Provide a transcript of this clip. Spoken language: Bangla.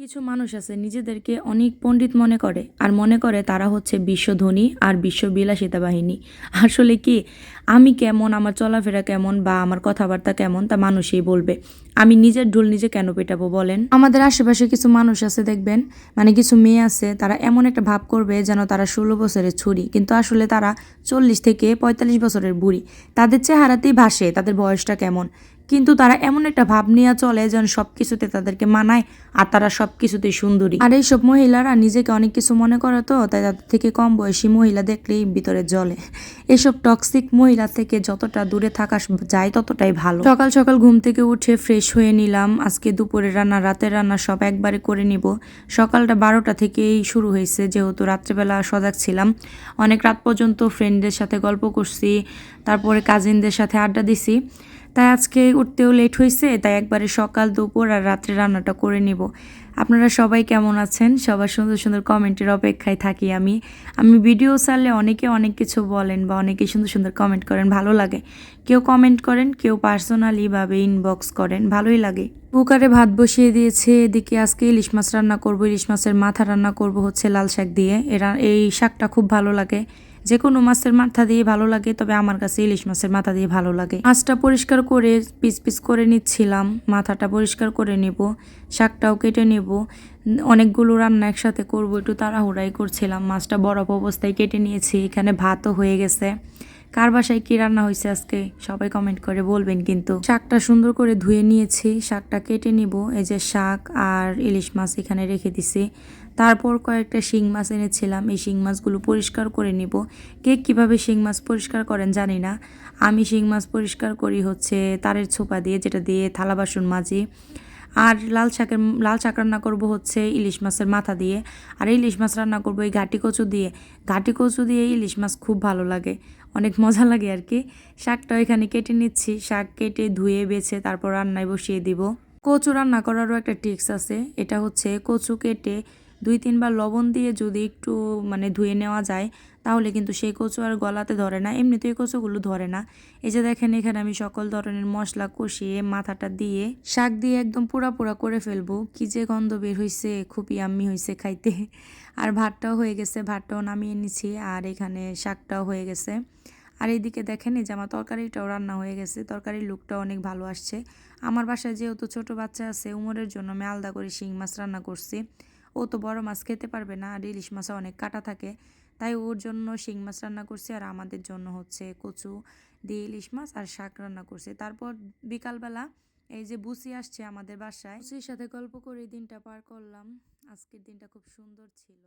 কিছু মানুষ আছে, নিজেদেরকে অনেক পণ্ডিত মনে করে। আর মনে করে তারা হচ্ছে বিশ্বধনী আর বিশ্ব বিলাসিতা বাহিনী। আসলে কি? আমি কেমন, আমার চলাফেরা কেমন বা আমার কথাবার্তা কেমন তা মানুষই বলবে। আমি নিজের ঢোল নিজে কেন পেটাবো বলেন? আমাদের আশেপাশে কিছু মানুষ আছে, দেখবেন মানে কিছু মেয়ে আছে, তারা এমন একটা ভাব করবে যেন তারা ষোলো বছরের ছুরি। কিন্তু আসলে তারা চল্লিশ থেকে পঁয়তাল্লিশ বছরের বুড়ি। তাদের চেহারাতেই ভাসে, তাদের বয়সটা কেমন। কিন্তু তারা এমন একটা ভাব নিয়ে চলে যেন সব কিছুতে তাদেরকে মানায় আর তারা সব কিছুতেই সুন্দরী। আর এইসব মহিলারা নিজেকে অনেক কিছু মনে করে তো, তাই তাদের থেকে কম বয়সী মহিলা দেখলেই ভিতরে জ্বলে। এসব টক্সিক মহিলা থেকে যতটা দূরে থাকা যায় ততটাই ভালো। সকাল সকাল ঘুম থেকে উঠে ফ্রেশ হয়ে নিলাম। আজকে দুপুরে রান্না রাতের রান্না সব একবারে করে নিব। সকালটা বারোটা থেকেই শুরু হয়েছে, যেহেতু রাত্রেবেলা সজাগ ছিলাম। অনেক রাত পর্যন্ত ফ্রেন্ডদের সাথে গল্প করছি, তারপরে কাজিনদের সাথে আড্ডা দিছি। তাই আজকে উঠতেও লেট হয়েছে তাই একবারে সকাল, দুপুর আর রাত্রে রান্নাটা করে নিব। আপনারা সবাই কেমন আছেন? সবার সুন্দর সুন্দর কমেন্টের অপেক্ষায় থাকি আমি। আমি ভিডিও ছাড়লে অনেকে অনেক কিছু বলেন বা অনেকে সুন্দর সুন্দর কমেন্ট করেন, ভালো লাগে। কেউ কমেন্ট করেন, কেউ পার্সোনালিভাবে ইনবক্স করেন, ভালোই লাগে। কুকারে ভাত বসিয়ে দিয়েছে। এদিকে আজকে ইলিশ মাছ রান্না করব। ইলিশ মাছের মাথা রান্না করব হচ্ছে লাল শাক দিয়ে। এরা, এই শাকটা খুব ভালো লাগে। যে কোনো মাছের মাথা দিয়ে ভালো লাগে, তবে আমার কাছে ইলিশ মাছের মাথা দিয়ে ভালো লাগে। মাছটা পরিষ্কার করে পিস পিস করে নিচ্ছিলাম। মাথাটা পরিষ্কার করে নেব। শাকটাও কেটে নেব। অনেকগুলো রান্না একসাথে করব, একটু তাড়াহুড়াই করছিলাম। মাছটা বরফ অবস্থায় কেটে নিয়েছি। এখানে ভাতও হয়ে গেছে। কার বাসায় কি রান্না হয়েছে আজকে? সবাই কমেন্ট করে বলবেন কিন্তু। শাকটা সুন্দর করে ধুয়ে নিয়েছি, শাকটা কেটে নিব। এই যে শাক আর ইলিশ মাছ এখানে রেখে দিছি। তারপর কয়েকটা শিং মাছ এনেছিলাম। এই শিং মাছগুলো পরিষ্কার করে নিব। কে কীভাবে শিং মাছ পরিষ্কার করেন জানি না। আমি শিং মাছ পরিষ্কার করি হচ্ছে তারের ছোপা দিয়ে, যেটা দিয়ে থালা বাসন মাজি। আর লাল শাকের লাল শাক রান্না করব হচ্ছে ইলিশ মাছের মাথা দিয়ে। আর ইলিশ মাছ রান্না করব এই ঘাটি কচু দিয়ে। ঘাটি কচু দিয়ে ইলিশ মাছ খুব ভালো লাগে, অনেক মজা লাগে আর কি। শাকটা এখানে কেটে নিচ্ছি, শাক কেটে ধুয়ে বেছে তারপর রান্নায় বসিয়ে দিব। কচু রান্না করারও একটা টিক্স আছে, এটা হচ্ছে কচু কেটে দুই তিনবার লবণ দিয়ে যদি একটু মানে ধুয়ে নেওয়া যায়, তাহলে কিন্তু সেই কচু আর গলাতে ধরে না এমনিতে এই কচুগুলো ধরে না। এই যে দেখেন, এখানে আমি সকল ধরনের মশলা কষিয়ে মাথাটা দিয়ে শাক দিয়ে একদম পুরা পুরা করে ফেলব। কি যে গন্ধ বের হয়েছে খুবই আম্মি হয়েছে খাইতে। আর ভাতটাও হয়ে গেছে, ভাতটাও নামিয়ে নিছি, আর এখানে শাকটাও হয়ে গেছে। আর এইদিকে দেখেন, এই যে আমার তরকারিটাও রান্না হয়ে গেছে, তরকারির লুকটাও অনেক ভালো আসছে। আমার বাসায় যেহেতু ছোট বাচ্চা আছে, উমরের জন্য আমি আলাদা করে শিং মাছ রান্না করছি। ও তো বড় মাছ খেতে পারবে না আর ইলিশ মাছে অনেক কাটা থাকে। তাই ওর জন্য শিং মাছ রান্না করছে আর আমাদের জন্য হচ্ছে কচু দিয়ে ইলিশ মাছ আর শাক রান্না করছে। তারপর বিকালবেলা এই যে বুসি আসছে আমাদের বাসায়, বুসির সাথে গল্প করে দিনটা পার করলাম। আজকের দিনটা খুব সুন্দর ছিল।